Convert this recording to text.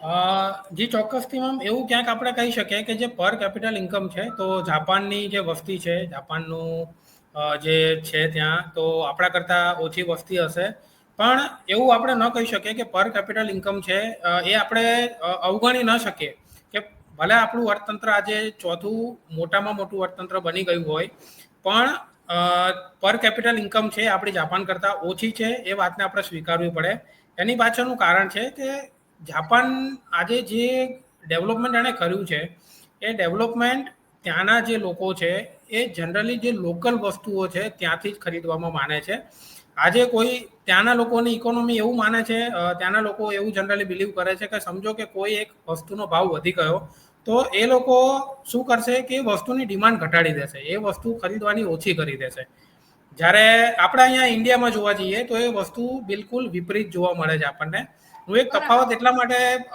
જી, ચોક્કસથી મેમ એવું ક્યાંક આપણે કહી શકીએ કે જે પર કેપિટલ ઇન્કમ છે, તો જાપાનની જે વસ્તી છે, જાપાનનું જે છે ત્યાં, તો આપણા કરતાં ઓછી વસ્તી હશે. પણ એવું આપણે ન કહી શકીએ કે પર કેપિટલ ઇન્કમ છે એ આપણે અવગણી ન શકીએ કે ભલે આપણું અર્થતંત્ર આજે ચોથું, મોટામાં મોટું અર્થતંત્ર બની ગયું હોય, પણ પર કેપિટલ ઇન્કમ છે આપણી જાપાન કરતાં ઓછી છે, એ વાતને આપણે સ્વીકારવી પડે. એની પાછળનું કારણ છે કે જાપાન આજે જે ડેવલપમેન્ટ એણે કર્યું છે, એ ડેવલપમેન્ટ ત્યાંના જે લોકો છે, એ જનરલી જે લોકલ વસ્તુઓ છે, ત્યાંથી જ ખરીદવામાં માને છે. આજે કોઈ ત્યાંના લોકોની ઇકોનોમી એવું માને છે ત્યાંના લોકો એવું જનરલી બિલીવ કરે છે કે સમજો કે કોઈ એક વસ્તુનો ભાવ વધી ગયો, તો એ લોકો શું કરશે કે વસ્તુની ડિમાન્ડ ઘટાડી દેશે, એ વસ્તુ ખરીદવાની ઓછી કરી દેશે. જ્યારે આપણે અહીંયા ઇન્ડિયામાં જોવા જઈએ તો એ વસ્તુ બિલકુલ વિપરીત જોવા મળે છે આપણને. હું એક તફાવત એટલા માટે